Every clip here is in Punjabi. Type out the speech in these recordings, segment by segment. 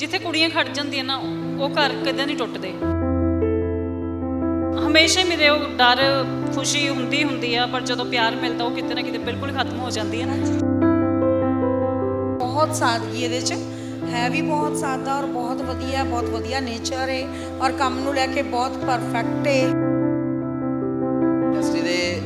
ਜਿੱਥੇ ਕੁੜੀਆਂ ਖੜ ਜਾਂਦੀਆਂ ਨਾ ਉਹ ਘਰ ਕਦੇ ਨਹੀਂ ਟੁੱਟਦੇ। ਹਮੇਸ਼ਾ ਹੀ ਮੇਰੇ ਉਹ ਡਰ ਖੁਸ਼ੀ ਹੁੰਦੀ ਹੁੰਦੀ ਆ ਪਰ ਜਦੋਂ ਪਿਆਰ ਮਿਲਦਾ ਉਹ ਕਿਤੇ ਨਾ ਕਿਤੇ ਬਿਲਕੁਲ ਖਤਮ ਹੋ ਜਾਂਦੀ ਹੈ ਨਾ। ਬਹੁਤ ਸਾਦਗੀ ਇਹਦੇ ਚ। ਹੈ ਵੀ ਬਹੁਤ ਸਾਦਾ ਔਰ ਬਹੁਤ ਵਧੀਆ ਬਹੁਤ ਵਧੀਆ ਨੇਚਰ ਹੈ ਔਰ ਕੰਮ ਨੂੰ ਲੈ ਕੇ ਬਹੁਤ ਪਰਫੈਕਟ ਹੈ ਇੰਡਸਟਰੀ ਦੇ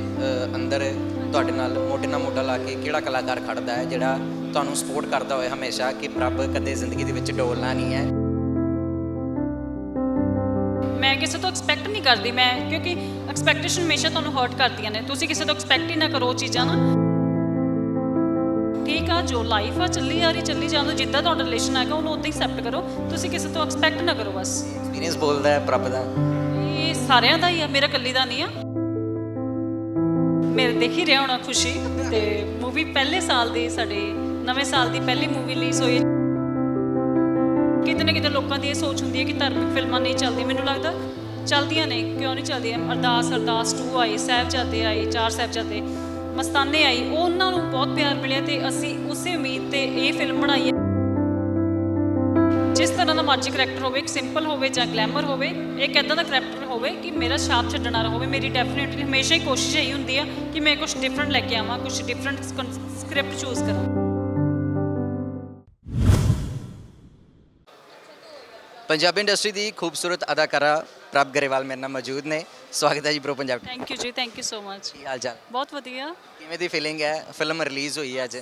ਅੰਦਰ ਤੁਹਾਡੇ ਨਾਲ ਮੋਢੇ ਨਾਲ ਮੋਢਾ ਲਾ ਕੇ ਕਿਹੜਾ ਕਲਾਕਾਰ ਖੜਦਾ ਹੈ ਜਿਹੜਾ ਤੁਹਾਨੂੰ ਸਪੋਰਟ ਕਰਦਾ ਹੋਵੇ ਹਮੇਸ਼ਾ ਕਿ ਪ੍ਰਭ ਕਦੇ ਜ਼ਿੰਦਗੀ ਦੇ ਵਿੱਚ ਡੋਲਣਾ ਨਹੀਂ ਹੈ। ਮੈਂ ਕਿਸੇ ਤੋਂ ਐਕਸਪੈਕਟ ਨਹੀਂ ਕਰਦੀ ਮੈਂ ਕਿਉਂਕਿ ਐਕਸਪੈਕਟੇਸ਼ਨ ਹਮੇਸ਼ਾ ਤੁਹਾਨੂੰ ਹਰਟ ਕਰਦੀਆਂ ਨੇ। ਤੁਸੀਂ ਕਿਸੇ ਤੋਂ ਐਕਸਪੈਕਟ ਹੀ ਨਾ ਕਰੋ ਚੀਜ਼ਾਂ ਨਾ। ਠੀਕ ਆ ਜੋ ਲਾਈਫ ਆ ਚੱਲੀ ਜਾ ਰਹੀ ਚੱਲੀ ਜਾਂਦੀ ਜਿੱਦਾਂ ਤੁਹਾਡਾ ਰਿਲੇਸ਼ਨ ਹੈਗਾ ਉਹਨੂੰ ਉਦਾਂ ਹੀ ਐਕਸੈਪਟ ਕਰੋ। ਤੁਸੀਂ ਕਿਸੇ ਤੋਂ ਐਕਸਪੈਕਟ ਨਾ ਕਰੋ ਬਸ। ਐਕਸਪੀਰੀਅੰਸ ਬੋਲਦਾ ਹੈ ਪ੍ਰਭ ਦਾ। ਇਹ ਸਾਰਿਆਂ ਦਾ ਹੀ ਆ ਮੇਰਾ ਇਕੱਲੀ ਦਾ ਨਹੀਂ ਆ। ਮੇਰੇ ਦੇਖ ਹੀ ਰਿਹਾ ਹੋਣਾ ਖੁਸ਼ੀ ਤੇ ਮੂਵੀ ਪਹਿਲੇ ਸਾਲ ਦੀ ਸਾਡੇ ਨਵੇਂ ਸਾਲ ਦੀ ਪਹਿਲੀ ਮੂਵੀ ਰਿਲੀਜ਼ ਹੋਈ ਕਿਤੇ ਨਾ ਕਿਤੇ ਲੋਕਾਂ ਦੀ ਇਹ ਸੋਚ ਹੁੰਦੀ ਹੈ ਕਿ ਧਾਰਮਿਕ ਫਿਲਮਾਂ ਨਹੀਂ ਚੱਲਦੀਆਂ। ਮੈਨੂੰ ਲੱਗਦਾ ਚੱਲਦੀਆਂ ਨੇ, ਕਿਉਂ ਨਹੀਂ ਚੱਲਦੀਆਂ? ਅਰਦਾਸ ਅਰਦਾਸ 2 ਆਈ, ਸਾਹਿਬਜ਼ਾਦੇ ਆਈ, ਚਾਰ ਸਾਹਿਬਜ਼ਾਦੇ, ਮਸਤਾਨੇ ਆਈ। ਉਹਨਾਂ ਨੂੰ ਬਹੁਤ ਪਿਆਰ ਮਿਲਿਆ ਤੇ ਅਸੀਂ ਉਸੇ ਉਮੀਦ ਤੇ ਇਹ ਫਿਲਮ ਬਣਾਈ ਹੈ। ਜਿਸ ਤਰ੍ਹਾਂ ਦਾ ਮਰਜ਼ੀ ਕਰੈਕਟਰ ਹੋਵੇ, ਇੱਕ ਸਿੰਪਲ ਹੋਵੇ ਜਾਂ ਗਲੈਮਰ ਹੋਵੇ, ਇੱਕ ਐਦਾਂ ਦਾ ਕਰੈਕਟਰ ਹੋਵੇ ਕਿ ਮੇਰਾ ਛਾਪ ਛੱਡਣ ਵਾਲਾ ਹੋਵੇ, ਮੇਰੀ ਡੈਫੀਨਿਟਲੀ ਹਮੇਸ਼ਾ ਹੀ ਕੋਸ਼ਿਸ਼ ਇਹੀ ਹੁੰਦੀ ਆ ਕਿ ਮੈਂ ਕੁਝ ਡਿਫਰੈਂਟ ਲੈ ਕੇ ਆਵਾਂ ਕੁਝ ਡਿਫਰੈਂਟ ਸਕ੍ਰਿਪਟ ਚੂਜ਼ ਕਰਾਂ। ਪੰਜਾਬੀ ਇੰਡਸਟਰੀ ਦੀ ਖੂਬਸੂਰਤ ਅਦਾਕਾਰਾ ਪ੍ਰਭ ਗਰੇਵਾਲ ਮੇਰੇ ਨਾਲ ਮੌਜੂਦ ਨੇ। ਸਵਾਗਤ ਹੈ ਜੀ ਬ్రో ਪੰਜਾਬ ਥੈਂਕ ਯੂ ਜੀ ਥੈਂਕ ਯੂ ਸੋ ਮਚ ਕੀ ਹਾਲ ਚਾਲ? ਬਹੁਤ ਵਧੀਆ। ਕਿਵੇਂ ਦੀ ਫੀਲਿੰਗ ਹੈ? ਫਿਲਮ ਰਿਲੀਜ਼ ਹੋਈ ਹੈ ਅੱਜ।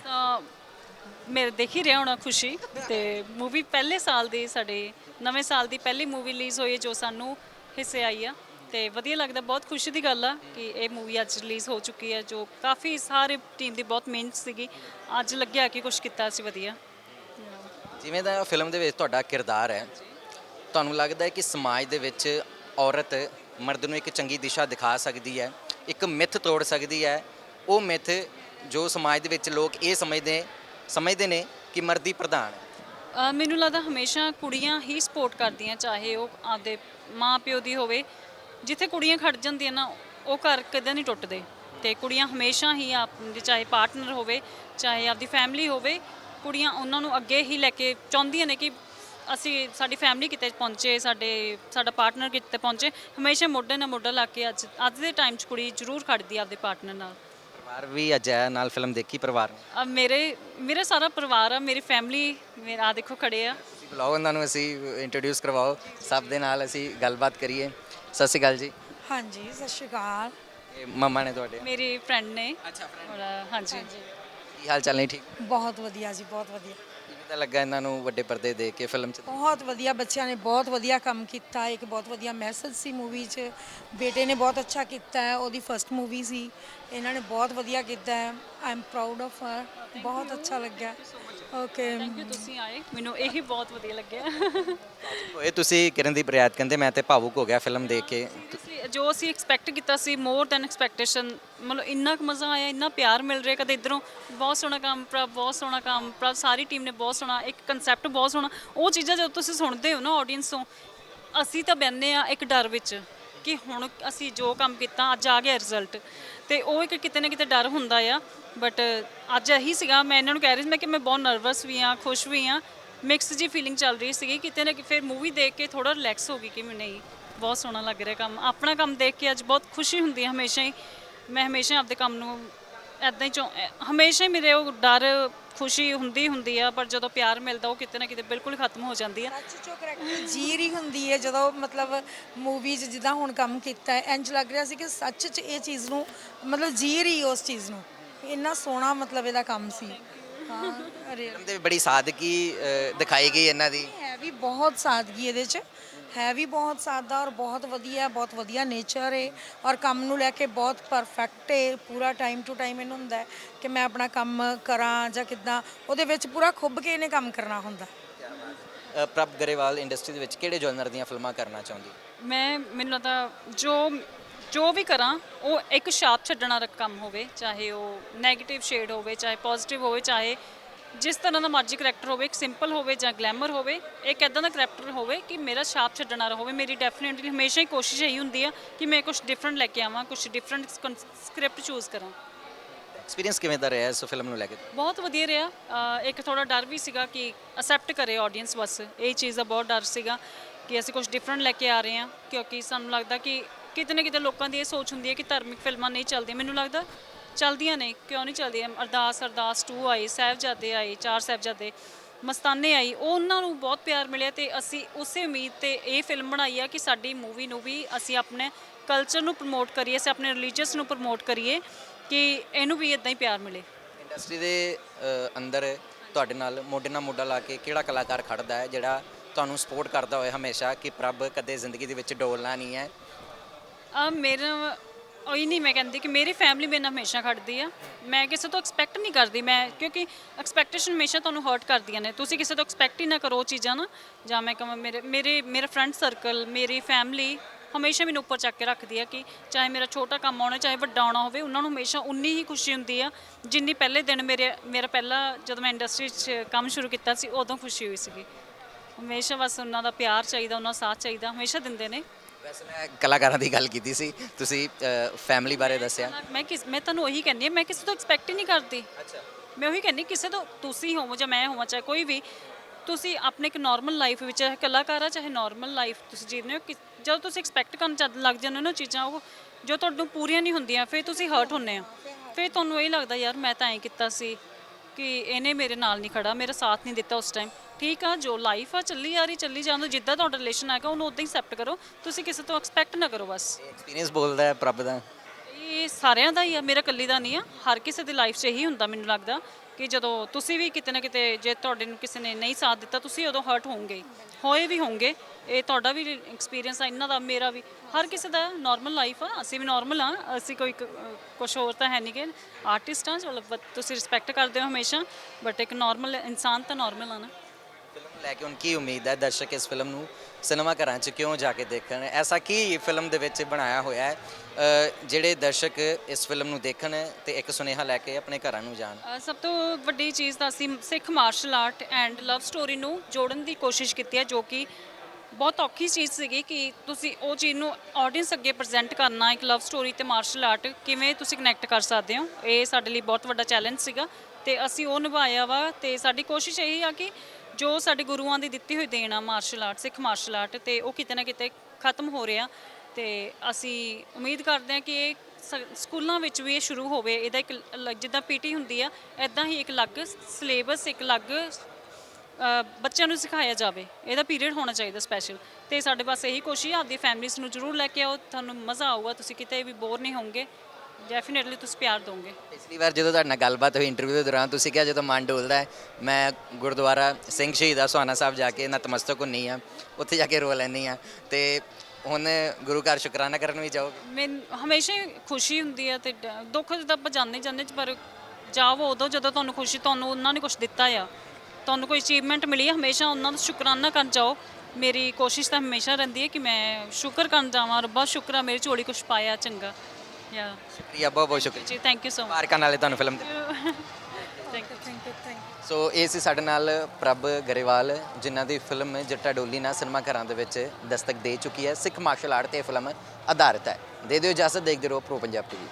ਮੇਰੇ ਦੇਖ ਹੀ ਰਿਹਾ ਹੋਣਾ ਖੁਸ਼ੀ ਤੇ ਮੂਵੀ ਪਹਿਲੇ ਸਾਲ ਦੀ ਸਾਡੇ ਨਵੇਂ ਸਾਲ ਦੀ ਪਹਿਲੀ ਮੂਵੀ ਰਿਲੀਜ਼ ਹੋਈ ਹੈ ਜੋ ਸਾਨੂੰ ਹਿੱਸੇ ਆਈ ਆ ਤੇ ਵਧੀਆ ਲੱਗਦਾ ਬਹੁਤ ਖੁਸ਼ੀ ਦੀ ਗੱਲ ਆ ਕਿ ਇਹ ਮੂਵੀ ਅੱਜ ਰਿਲੀਜ਼ ਹੋ ਚੁੱਕੀ ਹੈ ਜੋ ਕਾਫੀ ਸਾਰੇ ਟੀਮ ਦੀ ਬਹੁਤ ਮਿਹਨਤ ਸੀਗੀ। ਅੱਜ ਲੱਗਿਆ ਕਿ ਕੁਝ ਕੀਤਾ ਸੀ ਵਧੀਆ। ਜਿਵੇਂ ਦਾ ਫਿਲਮ ਦੇ ਵਿੱਚ ਤੁਹਾਡਾ ਕਿਰਦਾਰ ਹੈ ਤੁਹਾਨੂੰ ਲੱਗਦਾ ਹੈ ਕਿ ਸਮਾਜ ਦੇ ਵਿੱਚ ਔਰਤ ਮਰਦ ਨੂੰ ਇੱਕ ਚੰਗੀ ਦਿਸ਼ਾ ਦਿਖਾ ਸਕਦੀ ਹੈ, ਇੱਕ ਮਿੱਥ ਤੋੜ ਸਕਦੀ ਹੈ? ਉਹ ਮਿੱਥ ਜੋ ਸਮਾਜ ਦੇ ਵਿੱਚ ਲੋਕ ਇਹ ਸਮਝਦੇ ਸਮਝਦੇ ਨੇ ਕਿ ਮਰਦੀ ਪ੍ਰਧਾਨ ਹੈ। ਅਹ ਮੈਨੂੰ ਲੱਗਦਾ ਹਮੇਸ਼ਾ ਕੁੜੀਆਂ ਹੀ ਸਪੋਰਟ ਕਰਦੀਆਂ, ਚਾਹੇ ਉਹ ਆਪਦੇ ਮਾਂ ਪਿਓ ਦੀ ਹੋਵੇ। ਜਿੱਥੇ ਕੁੜੀਆਂ ਖੜ ਜਾਂਦੀਆਂ ਨਾ, ਉਹ ਘਰ ਕਦੇ ਨਹੀਂ ਟੁੱਟਦੇ। ਤੇ ਕੁੜੀਆਂ ਹਮੇਸ਼ਾ ਹੀ ਆਪ, ਚਾਹੇ ਪਾਰਟਨਰ ਹੋਵੇ, ਚਾਹੇ ਆਪਦੀ ਫੈਮਿਲੀ ਹੋਵੇ, ਕੁੜੀਆਂ ਉਹਨਾਂ ਨੂੰ ਅੱਗੇ ਹੀ ਲੈ ਕੇ ਚਾਹੁੰਦੀਆਂ ਨੇ ਕਿ ਅਸੀਂ ਸਾਡੀ ਫੈਮਿਲੀ ਕਿਤੇ ਪਹੁੰਚੇ ਸਾਡੇ ਸਾਡਾ ਪਾਰਟਨਰ ਕਿਤੇ ਪਹੁੰਚੇ ਹਮੇਸ਼ਾ ਮੋਢੇ ਨਾਲ ਮੋਢਾ ਲਾ ਕੇ ਅੱਜ ਅੱਜ ਦੇ ਟਾਈਮ 'ਚ ਕੁੜੀ ਜ਼ਰੂਰ ਖੜਦੀ ਆ ਆਪਦੇ ਪਾਰਟਨਰ ਨਾਲ। ਪਰਿਵਾਰ ਵੀ ਅੱਜ ਨਾਲ ਫਿਲਮ ਦੇਖੀ ਪਰਿਵਾਰ ਨੇ? ਅਹ ਮੇਰੇ ਮੇਰਾ ਸਾਰਾ ਪਰਿਵਾਰ ਆ ਮੇਰੀ ਫੈਮਿਲੀ ਮੇਰਾ ਆ ਦੇਖੋ ਖੜੇ ਆ। ਤੁਸੀਂ ਬੁਲਾਓ ਉਹਨਾਂ ਨੂੰ ਅਸੀਂ ਇੰਟਰੋਡਿਊਸ ਕਰਵਾਓ ਸਭ ਦੇ ਨਾਲ ਅਸੀਂ ਗੱਲਬਾਤ ਕਰੀਏ। ਸਤਿ ਸ਼੍ਰੀ ਅਕਾਲ ਜੀ। ਹਾਂਜੀ ਸਤਿ ਸ਼੍ਰੀ ਅਕਾਲ। ਇਹ ਮੰਮਾ ਨੇ ਤੁਹਾਡੇ? ਮੇਰੇ ਫਰੈਂਡ ਨੇ। ਅੱਛਾ। ਔਰ ਹਾਂਜੀ। ਕੀ ਹਾਲ ਚਾਲ ਨਹੀਂ ਠੀਕ? ਬਹੁਤ ਵਧੀਆ ਜੀ ਬਹੁਤ ਵਧੀਆ। ਕਿਵੇਂ ਤਾਂ ਲੱਗਾ ਇਹਨਾਂ ਨੂੰ ਵੱਡੇ ਪਰਦੇ ਦੇ ਕੇ ਫਿਲਮ 'ਚ? ਬਹੁਤ ਵਧੀਆ ਬੱਚਿਆਂ ਨੇ ਬਹੁਤ ਵਧੀਆ ਕੰਮ ਕੀਤਾ। ਇੱਕ ਬਹੁਤ ਵਧੀਆ ਮੈਸੇਜ ਸੀ ਮੂਵੀ 'ਚ। ਬੇਟੇ ਨੇ ਬਹੁਤ ਅੱਛਾ ਕੀਤਾ ਹੈ ਉਹਦੀ ਫਰਸਟ ਮੂਵੀ ਸੀ। ਇਹਨਾਂ ਨੇ ਬਹੁਤ ਵਧੀਆ ਕੀਤਾ ਹੈ। I am proud of her ਬਹੁਤ ਅੱਛਾ ਲੱਗਾ ਓਕੇ ਥੈਂਕ ਯੂ ਤੁਸੀਂ ਆਏ। ਮੈਨੂੰ ਇਹੀ ਬਹੁਤ ਵਧੀਆ ਲੱਗਿਆ। ਹੋਏ ਤੁਸੀਂ ਕਿਰਨ ਦੀ ਬਰਿਆਤ ਕਹਿੰਦੇ ਮੈਂ ਤੇ ਭਾਵੁਕ ਹੋ ਗਿਆ ਫਿਲਮ ਦੇਖ ਕੇ। ਜੋ ਅਸੀਂ ਐਕਸਪੈਕਟ ਕੀਤਾ ਸੀ ਮੋਰ ਦੈਨ ਐਕਸਪੈਕਟੇਸ਼ਨ ਮਤਲਬ ਇੰਨਾ ਕੁ ਮਜ਼ਾ ਆਇਆ, ਇੰਨਾ ਪਿਆਰ ਮਿਲ ਰਿਹਾ, ਕਦੇ ਇਧਰੋਂ ਬਹੁਤ ਸੋਹਣਾ ਕੰਮ, ਪ੍ਰਭ ਬਹੁਤ ਸੋਹਣਾ ਕੰਮ, ਪ੍ਰਭ ਸਾਰੀ ਟੀਮ ਨੇ ਬਹੁਤ ਸੋਹਣਾ, ਇੱਕ ਕਨਸੈਪਟ ਬਹੁਤ ਸੋਹਣਾ, ਉਹ ਚੀਜ਼ਾਂ ਜਦੋਂ ਤੁਸੀਂ ਸੁਣਦੇ ਹੋ ਨਾ ਆਡੀਅנס ਤੋਂ, ਅਸੀਂ ਤਾਂ ਬੈੰਨੇ ਆ ਇੱਕ ਡਰ ਵਿੱਚ ਕਿ ਹੁਣ ਅਸੀਂ ਜੋ ਕੰਮ ਕੀਤਾ, ਅੱਜ ਆ ਗਿਆ ਰਿਜ਼ਲਟ ਤੇ ਉਹ ਇੱਕ ਕਿਤੇ ਨਾ ਕਿਤੇ ਡਰ ਹੁੰਦਾ ਆ ਬਟ ਅੱਜ ਇਹੀ ਸੀਗਾ, ਮੈਂ ਇਹਨਾਂ ਨੂੰ ਕਹਿ ਰਹੀ ਸੀ, ਮੈਂ ਕਿ ਮੈਂ ਬਹੁਤ ਨਰਵਸ ਵੀ ਆ ਖੁਸ਼ ਵੀ ਆ ਮਿਕਸ ਜੀ ਫੀਲਿੰਗ ਚੱਲ ਰਹੀ ਸੀਗੀ, ਕਿਤੇ ਨਾ ਕਿ ਫਿਰ ਮੂਵੀ ਦੇਖ ਕੇ ਥੋੜਾ ਰਿਲੈਕਸ ਹੋ ਗਈ ਕਿ ਮੈਂ ਨਹੀਂ ਬਹੁਤ ਸੋਹਣਾ ਲੱਗ ਰਿਹਾ ਕੰਮ। ਆਪਣਾ ਕੰਮ ਦੇਖ ਕੇ ਅੱਜ ਬਹੁਤ ਖੁਸ਼ੀ ਹੁੰਦੀ ਹੈ ਹਮੇਸ਼ਾ ਹੀ। ਮੈਂ ਹਮੇਸ਼ਾ ਆਪਦੇ ਕੰਮ ਨੂੰ ਐਦਾਂ ਹੀ ਚੋ ਅਹ ਹਮੇਸ਼ਾ ਹੀ ਮੇਰੇ ਉਹ ਡਰ ਖੁਸ਼ੀ ਹੁੰਦੀ ਹੁੰਦੀ ਆ ਪਰ ਜਦੋਂ ਪਿਆਰ ਮਿਲਦਾ ਉਹ ਕਿਤੇ ਨਾ ਕਿਤੇ ਬਿਲਕੁਲ ਖਤਮ ਹੋ ਜਾਂਦੀ ਆ। ਸੱਚ ਚੋ ਕਰੈਕਟਰ ਜੀਰ ਹੀ ਹੁੰਦੀ ਹੈ ਜਦੋਂ ਮਤਲਬ ਮੂਵੀ 'ਚ ਜਿੱਦਾਂ ਹੁਣ ਕੰਮ ਕੀਤਾ ਹੈ ਇੰਜ ਲੱਗ ਰਿਹਾ ਸੀ ਕਿ ਸੱਚ 'ਚ ਇਹ ਚੀਜ਼ ਨੂੰ ਮਤਲਬ ਜੀਰ ਹੀ ਉਸ ਚੀਜ਼ ਨੂੰ। ਇੰਨਾ ਸੋਹਣਾ ਮਤਲਬ ਇਹਦਾ ਕੰਮ ਸੀ। ਹਾਂ ਅਰੇ ਫਿਲਮ ਦੇ ਵਿੱਚ ਬੜੀ ਸਾਦਗੀ ਅ, ਦਿਖਾਈ ਗਈ ਇਹਨਾਂ ਦੀ। ਹੈ ਵੀ ਬਹੁਤ ਸਾਦਗੀ ਇਹਦੇ 'ਚ। ਹੈ ਵੀ ਬਹੁਤ ਸਾਦਾ ਔਰ ਬਹੁਤ ਵਧੀਆ ਬਹੁਤ ਵਧੀਆ ਨੇਚਰ ਹੈ ਔਰ ਕੰਮ ਨੂੰ ਲੈ ਕੇ ਬਹੁਤ ਪਰਫੈਕਟ ਹੈ ਪੂਰਾ ਟਾਈਮ ਟੂ ਟਾਈਮ ਇਹਨੂੰ ਹੁੰਦਾ ਹੈ ਕਿ ਮੈਂ ਆਪਣਾ ਕੰਮ ਕਰਾਂ ਜਾਂ ਕਿੱਦਾਂ ਉਹਦੇ ਵਿੱਚ ਪੂਰਾ ਖੁੱਭ ਕੇ ਇਹਨੇ ਕੰਮ ਕਰਨਾ ਹੁੰਦਾ। ਅ, ਪ੍ਰਭ ਗਰੇਵਾਲ ਇੰਡਸਟਰੀ ਦੇ ਵਿੱਚ ਕਿਹੜੇ ਜਨਰ ਦੀਆਂ ਫਿਲਮਾਂ ਕਰਨਾ ਚਾਹੁੰਦੀ? ਮੈਂ ਮੈਨੂੰ ਲੱਗਦਾ ਜੋ ਜੋ ਵੀ ਕਰਾਂ ਉਹ ਇੱਕ ਛਾਪ ਛੱਡਣ ਵਾਲਾ ਕੰਮ ਹੋਵੇ ਚਾਹੇ ਉਹ 네ਗੇਟਿਵ ਸ਼ੇਡ ਹੋਵੇ ਚਾਹੇ ਪੋਜ਼ਿਟਿਵ ਹੋਵੇ ਚਾਹੇ ਜਿਸ ਤਰ੍ਹਾਂ ਦਾ ਮਰਜ਼ੀ ਕਰੈਕਟਰ ਹੋਵੇ ਇੱਕ ਸਿੰਪਲ ਹੋਵੇ ਜਾਂ ਗਲੈਮਰ ਹੋਵੇ ਇੱਕ ਐਦਾਂ ਦਾ ਕਰੈਕਟਰ ਹੋਵੇ ਕਿ ਮੇਰਾ ਛਾਪ ਛੱਡਣ ਹੋਵੇ ਮੇਰੀ ਡੈਫੀਨਿਟਲੀ ਹਮੇਸ਼ਾ ਹੀ ਕੋਸ਼ਿਸ਼ ਇਹੀ ਹੁੰਦੀ ਆ ਕਿ ਮੈਂ ਕੁਝ ਡਿਫਰੈਂਟ ਲੈ ਕੇ ਆਵਾਂ ਕੁਝ ਡਿਫਰੈਂਟ ਸਕ੍ਰਿਪਟ ਚੂਜ਼ ਕਰਾਂ। ਐਕਸਪੀਰੀਅੰਸ ਕਿਵੇਂ ਦਾ ਰਿਹਾ ਇਸ ਫਿਲਮ ਨੂੰ ਲੈ ਕੇ? ਬਹੁਤ ਵਧੀਆ ਰਿਹਾ। ਅ, ਇੱਕ ਥੋੜਾ ਡਰ ਵੀ ਸੀਗਾ ਕਿ ਅਸੈਪਟ ਕਰੇ ਆਡੀਅנס ਬਸ। ਇਹ ਚੀਜ਼ ਦਾ ਬਹੁਤ ਡਰ ਸੀਗਾ ਕਿ ਅਸੀਂ ਕੁਝ ਡਿਫਰੈਂਟ ਲੈ ਕੇ ਆ ਰਹੇ ਹਾਂ ਕਿਉਂਕਿ ਸਾਨੂੰ ਲੱਗਦਾ ਕਿ ਕਿਤੇ ਨਾ ਕਿਤੇ ਲੋਕਾਂ ਦੀ ਇਹ ਸੋਚ ਹੁੰਦੀ ਹੈ ਕਿ ਧਾਰਮਿਕ ਫਿਲਮਾਂ ਨਹੀਂ ਚੱਲਦੀਆਂ। ਮੈਨੂੰ ਲੱਗਦਾ ਚੱਲਦੀਆਂ ਨੇ ਕਿਉਂ ਨਹੀਂ ਚੱਲਦੀਆਂ? ਅਰਦਾਸ ਅਰਦਾਸ 2 ਆਈ ਸਾਹਿਬਜ਼ਾਦੇ ਆਈ ਚਾਰ ਸਾਹਿਬਜ਼ਾਦੇ ਮਸਤਾਨੇ ਆਈ ਉਹ ਉਹਨਾਂ ਨੂੰ ਬਹੁਤ ਪਿਆਰ ਮਿਲਿਆ ਤੇ ਅਸੀਂ ਉਸੇ ਉਮੀਦ ਤੇ ਇਹ ਫਿਲਮ ਬਣਾਈ ਆ ਕਿ ਸਾਡੀ ਮੂਵੀ ਨੂੰ ਵੀ ਅਸੀਂ ਆਪਣੇ ਕਲਚਰ ਨੂੰ ਪ੍ਰਮੋਟ ਕਰੀਏ ਅਸੀਂ ਆਪਣੇ ਰਿਲੀਜੀਅਸ ਨੂੰ ਪ੍ਰਮੋਟ ਕਰੀਏ ਕਿ ਇਹਨੂੰ ਵੀ ਇਦਾਂ ਹੀ ਪਿਆਰ ਮਿਲੇ। ਇੰਡਸਟਰੀ ਦੇ ਅ, ਅੰਦਰ ਤੁਹਾਡੇ ਨਾਲ ਮੋਢੇ ਨਾਲ ਮੋਢਾ ਲਾ ਕੇ ਕਿਹੜਾ ਕਲਾਕਾਰ ਖੜਦਾ ਹੈ ਜਿਹੜਾ ਤੁਹਾਨੂੰ ਸਪੋਰਟ ਕਰਦਾ ਹੋਏ ਹਮੇਸ਼ਾ ਕਿ ਪ੍ਰਭ ਕਦੇ ਜ਼ਿੰਦਗੀ ਦੇ ਵਿੱਚ ਡੋਲਣਾ ਨਹੀਂ ਹੈ? ਆ ਮੇਰਾ ਉਹੀ ਨਹੀਂ ਮੈਂ ਕਹਿੰਦੀ ਕਿ ਮੇਰੀ ਫੈਮਿਲੀ ਮੇਰੇ ਨਾਲ ਹਮੇਸ਼ਾ ਖੜਦੀ ਆ। ਮੈਂ ਕਿਸੇ ਤੋਂ ਐਕਸਪੈਕਟ ਨਹੀਂ ਕਰਦੀ, ਮੈਂ ਕਿਉਂਕਿ ਐਕਸਪੈਕਟੇਸ਼ਨ ਹਮੇਸ਼ਾ ਤੁਹਾਨੂੰ ਹਰਟ ਕਰਦੀਆਂ ਨੇ। ਤੁਸੀਂ ਕਿਸੇ ਤੋਂ ਐਕਸਪੈਕਟ ਹੀ ਨਾ ਕਰੋ ਉਹ ਚੀਜ਼ਾਂ ਨਾ। ਜਾਂ ਮੈਂ ਕਹਾਂ, ਮੇਰੇ ਮੇਰੇ, ਮੇਰਾ ਫਰੈਂਡ ਸਰਕਲ ਮੇਰੀ ਫੈਮਿਲੀ ਹਮੇਸ਼ਾ ਮੈਨੂੰ ਉੱਪਰ ਚੱਕ ਕੇ ਰੱਖਦੀ ਆ ਕਿ ਚਾਹੇ ਮੇਰਾ ਛੋਟਾ ਕੰਮ ਆਉਣਾ, ਚਾਹੇ ਵੱਡਾ ਆਉਣਾ ਹੋਵੇ, ਉਹਨਾਂ ਨੂੰ ਹਮੇਸ਼ਾ ਉਨੀ ਹੀ ਖੁਸ਼ੀ ਹੁੰਦੀ ਆ। ਜਿੰਨੀ ਪਹਿਲੇ ਦਿਨ ਮੇਰੇ, ਮੇਰਾ ਪਹਿਲਾ ਜਦੋਂ ਮੈਂ ਇੰਡਸਟਰੀ 'ਚ ਕੰਮ ਸ਼ੁਰੂ ਕੀਤਾ ਸੀ, ਉਦੋਂ ਖੁਸ਼ੀ ਹੋਈ ਸੀਗੀ। ਹਮੇਸ਼ਾ ਬਸ ਉਹਨਾਂ ਦਾ ਪਿਆਰ ਚਾਹੀਦਾ, ਉਹਨਾਂ ਦਾ ਸਾਥ ਚਾਹੀਦਾ, ਹਮੇਸ਼ਾ ਦਿੰਦੇ ਨੇ। ਵੈਸੇ ਮੈਂ ਕਲਾਕਾਰਾਂ ਦੀ ਗੱਲ ਕੀਤੀ ਸੀ ਤੁਸੀਂ ਫੈਮਿਲੀ ਬਾਰੇ ਦੱਸਿਆ। ਮੈਂ ਕਿਸ ਮੈਂ ਤੁਹਾਨੂੰ ਉਹੀ ਕਹਿੰਦੀ ਹਾਂ ਮੈਂ ਕਿਸੇ ਤੋਂ ਐਕਸਪੈਕਟ ਹੀ ਨਹੀਂ ਕਰਦੀ। ਅੱਛਾ। ਮੈਂ ਉਹੀ ਕਹਿੰਦੀ ਕਿਸੇ ਤੋਂ ਤੁਸੀਂ ਹੋਵੋ ਜਾਂ ਮੈਂ ਹੋਵਾਂ ਚਾਹੇ ਕੋਈ ਵੀ ਤੁਸੀਂ ਆਪਣੇ ਇੱਕ ਨਾਰਮਲ ਲਾਈਫ ਵਿੱਚ ਚਾਹੇ ਕਲਾਕਾਰ ਆ ਚਾਹੇ ਨਾਰਮਲ ਲਾਈਫ ਤੁਸੀਂ ਜੀਉਂਦੇ ਹੋ ਜਦੋਂ ਤੁਸੀਂ ਐਕਸਪੈਕਟ ਕਰਨ ਚੱਲ ਲੱਗ ਜਾਂਦੇ ਹੋ ਨਾ ਚੀਜ਼ਾਂ ਉਹ ਜੋ ਤੁਹਾਨੂੰ ਪੂਰੀਆਂ ਨਹੀਂ ਹੁੰਦੀਆਂ ਫਿਰ ਤੁਸੀਂ ਹਰਟ ਹੁੰਨੇ ਆ ਫਿਰ ਤੁਹਾਨੂੰ ਇਹ ਲੱਗਦਾ ਯਾਰ ਮੈਂ ਤਾਂ ਐਂ ਕੀਤਾ ਸੀ। ਕਿ ਇਹਨੇ ਮੇਰੇ ਨਾਲ ਨਹੀਂ ਖੜਾ ਮੇਰਾ ਸਾਥ ਨਹੀਂ ਦਿੱਤਾ ਉਸ ਟਾਈਮ ਠੀਕ ਆ ਜੋ ਲਾਈਫ ਆ ਚੱਲੀ ਆ ਰਹੀ ਚੱਲੀ ਜਾਂਦੋ ਜਿੱਦਾਂ ਤੁਹਾਡਾ ਰਿਲੇਸ਼ਨ ਆਏਗਾ ਉਹਨੂੰ ਉਦਾਂ ਹੀ ਐਕਸੈਪਟ ਕਰੋ। ਤੁਸੀਂ ਕਿਸੇ ਤੋਂ ਐਕਸਪੈਕਟ ਨਾ ਕਰੋ ਬਸ। ਐਕਸਪੀਰੀਅੰਸ ਬੋਲਦਾ ਹੈ ਪ੍ਰਭ ਦਾ। ਇਹ ਸਾਰਿਆਂ ਦਾ ਹੀ ਆ ਮੇਰਾ ਇਕੱਲੀ ਦਾ ਨਹੀਂ ਆ। ਹਰ ਕਿਸੇ ਦੀ ਲਾਈਫ 'ਚ ਇਹੀ ਹੁੰਦਾ ਮੈਨੂੰ ਲੱਗਦਾ। ਕਿ ਜਦੋਂ ਤੁਸੀਂ ਵੀ ਕਿਤੇ ਨਾ ਕਿਤੇ ਜੇ ਤੁਹਾਡੇ ਨੂੰ ਕਿਸੇ ਨੇ ਨਹੀਂ ਸਾਥ ਦਿੱਤਾ, ਤੁਸੀਂ ਉਦੋਂ ਹਰਟ ਹੋਵੋਗੇ। ਹੋਏ ਵੀ ਹੋਵੋਗੇ। ਇਹ ਤੁਹਾਡਾ ਵੀ ਐਕਸਪੀਰੀਅੰਸ ਆ, ਇਹਨਾਂ ਦਾ, ਮੇਰਾ ਵੀ। ਹਰ ਕਿਸੇ ਦਾ ਨਾਰਮਲ ਲਾਈਫ ਆ, ਅਸੀਂ ਵੀ ਨਾਰਮਲ ਆ। ਅਸੀਂ ਕੋਈ ਕੁਝ ਹੋਰ ਤਾਂ ਹੈ ਨਹੀਂ ਕਿ ਆਰਟਿਸਟ ਆ, ਚਲੋ, but ਤੁਸੀਂ ਰਿਸਪੈਕਟ ਕਰਦੇ ਹੋ ਹਮੇਸ਼ਾ। ਬਟ ਇੱਕ ਨਾਰਮਲ ਇਨਸਾਨ ਤਾਂ ਨਾਰਮਲ ਆ ਨਾ। ਫਿਲਮ ਲੈ ਕੇ ਹੁਣ ਕੀ ਉਮੀਦ ਹੈ ਦਰਸ਼ਕ ਇਸ ਫਿਲਮ ਨੂੰ ਸਿਨੇਮਾ ਘਰਾਂ 'ਚ ਕਿਉਂ ਜਾ ਕੇ ਦੇਖਣ? ਐਸਾ ਕੀ ਫਿਲਮ ਦੇ ਵਿੱਚ ਬਣਾਇਆ ਹੋਇਆ ਹੈ? ਜਿਹੜੇ ਦਰਸ਼ਕ ਇਸ ਫਿਲਮ ਨੂੰ ਦੇਖਣ ਤੇ ਇੱਕ ਸੁਨੇਹਾ ਲੈ ਕੇ ਆਪਣੇ ਘਰਾਂ ਨੂੰ ਜਾਣ। ਅ, ਸਭ ਤੋਂ ਵੱਡੀ ਚੀਜ਼ ਤਾਂ ਅਸੀਂ Sikh martial art and love story ਨੂੰ ਜੋੜਨ ਦੀ ਕੋਸ਼ਿਸ਼ ਕੀਤੀ ਹੈ ਜੋ ਕਿ ਬਹੁਤ ਔਖੀ ਚੀਜ਼ ਸੀਗੀ ਕਿ ਤੁਸੀਂ ਉਹ ਚੀਜ਼ ਨੂੰ ਆਡੀਅנס ਅੱਗੇ ਪ੍ਰੈਜ਼ੈਂਟ ਕਰਨਾ ਇੱਕ ਲਵ ਸਟੋਰੀ ਤੇ ਮਾਰਸ਼ਲ ਆਰਟ ਕਿਵੇਂ ਤੁਸੀਂ ਕਨੈਕਟ ਕਰ ਸਕਦੇ ਹੋ ਇਹ ਸਾਡੇ ਲਈ ਬਹੁਤ ਵੱਡਾ ਚੈਲੰਜ ਸੀਗਾ ਤੇ ਅਸੀਂ ਉਹ ਨਿਭਾਇਆ ਵਾ ਤੇ ਸਾਡੀ ਕੋਸ਼ਿਸ਼ ਇਹੀ ਆ ਕਿ ਜੋ ਸਾਡੇ ਗੁਰੂਆਂ ਦੀ ਦਿੱਤੀ ਹੋਈ ਦੇਣ ਆ martial art Sikh martial art ਤੇ ਉਹ ਕਿਤੇ ਨਾ ਕਿਤੇ ਖਤਮ ਹੋ ਰਿਹਾ। ਤੇ ਅਸੀਂ ਉਮੀਦ ਕਰਦੇ ਹਾਂ ਕਿ ਇਹ ਸ- ਸਕੂਲਾਂ ਵਿੱਚ ਵੀ ਇਹ ਸ਼ੁਰੂ ਹੋਵੇ ਇਹਦਾ ਇੱਕ ਅਲੱਗ- ਜਿੱਦਾਂ ਪੀਟੀ ਹੁੰਦੀ ਆ ਐਦਾਂ ਹੀ ਇੱਕ ਅਲੱਗ ਸਿਲੇਬਸ ਇੱਕ ਅਲੱਗ ਅ, ਬੱਚਿਆਂ ਨੂੰ ਸਿਖਾਇਆ ਜਾਵੇ। ਇਹਦਾ ਪੀਰੀਅਡ ਹੋਣਾ ਚਾਹੀਦਾ ਸਪੈਸ਼ਲ। ਤੇ ਸਾਡੇ ਪਾਸ ਇਹੀ ਕੋਸ਼ਿਸ਼ ਆ ਆਪਦੀ ਫੈਮਿਲੀਜ਼ ਨੂੰ ਜ਼ਰੂਰ ਲੈ ਕੇ ਆਓ ਤੁਹਾਨੂੰ ਮਜ਼ਾ ਆਊਗਾ ਤੁਸੀਂ ਕਿਤੇ ਵੀ ਬੋਰ ਨਹੀਂ ਹੋਵੋਗੇ। ਡੈਫੀਨਿਟਲੀ ਤੁਸੀਂ ਪਿਆਰ ਦੋਗੇ। ਪਿਛਲੀ ਵਾਰ ਜਦੋਂ ਤੁਹਾਡੇ ਨਾਲ ਗੱਲਬਾਤ ਹੋਈ ਇੰਟਰਵਿਊ ਦੇ ਦੌਰਾਨ ਤੁਸੀਂ ਕਿਹਾ ਜਦੋਂ ਮਨ ਡੋਲਦਾ ਹੈ ਮੈਂ ਗੁਰਦੁਆਰਾ ਸਿੰਘ ਸ਼ਹੀਦਾ ਸੁਹਾਣਾ ਸਾਹਿਬ ਜਾ ਕੇ ਨਤਮਸਤਕ ਹੁੰਨੀ ਆ ਉੱਥੇ ਜਾ ਕੇ ਰੋ ਲੈਂਦੀ ਆ। ਤੇ ਹੁਣ ਗੁਰੂ ਘਰ ਸ਼ੁਕਰਾਨਾ ਕਰਨ ਵੀ ਜਾਓਗੇ? ਮੈਂ ਹਮੇਸ਼ਾ ਹੀ ਖੁਸ਼ੀ ਹੁੰਦੀ ਹੈ ਤੇ ਡ- ਦੁੱਖ ਤਾਂ ਆਪਾਂ ਜਾਂਦੇ ਹੀ ਜਾਂਦੇ ਪਰ ਜਾਵੋ ਉਦੋਂ ਜਦੋਂ ਤੁਹਾਨੂੰ ਖੁਸ਼ੀ ਤੁਹਾਨੂੰ ਉਹਨਾਂ ਨੇ ਕੁਝ ਦਿੱਤਾ ਆ। ਤੁਹਾਨੂੰ ਕੋਈ ਅਚੀਵਮੈਂਟ ਮਿਲੀ ਹੈ ਹਮੇਸ਼ਾ ਉਹਨਾਂ ਦਾ ਸ਼ੁਕਰਾਨਾ ਕਰਨ ਜਾਓ। ਮੇਰੀ ਕੋਸ਼ਿਸ਼ ਤਾਂ ਹਮੇਸ਼ਾ ਰਹਿੰਦੀ ਹੈ ਕਿ ਮੈਂ ਸ਼ੁਕਰ ਕਰਨ ਜਾਵਾਂ ਰੱਬਾ ਸ਼ੁਕਰ ਆ ਮੇਰੀ ਝੋਲੀ ਕੁਝ ਪਾਇਆ ਚੰਗਾ। ਯਾ। ਸ਼ੁਕਰੀਆ ਬਹੁਤ ਬਹੁਤ ਸ਼ੁਕਰੀਆ। ਜੀ ਥੈਂਕ ਯੂ ਸੋ ਮਚ ਪਾਰਕਾਂ ਨਾਲੇ ਤੁਹਾਨੂੰ ਫਿਲਮ ਦੇ thank you thank you thank so ਇਹ ਸੀ ਸਾਡੇ ਨਾਲ ਪ੍ਰਭ ਗਰੇਵਾਲ, ਜਿਨ੍ਹਾਂ ਦੀ ਫਿਲਮ ਜੱਟਾ ਡੋਲੀ ਨਾਲ ਸਿਨੇਮਾ ਘਰਾਂ ਦੇ ਵਿੱਚ ਦਸਤਕ ਦੇ ਚੁੱਕੀ ਹੈ। ਸਿੱਖ ਮਾਰਸ਼ਲ ਆਰਟ ਤੇ ਇਹ ਫਿਲਮ ਆਧਾਰਿਤ ਹੈ। ਦੇ ਦਿਓ ਇਜਾਜ਼ਤ, ਦੇਖਦੇ ਰਹੋ ਪ੍ਰੋ ਪੰਜਾਬ ਟੀਵੀ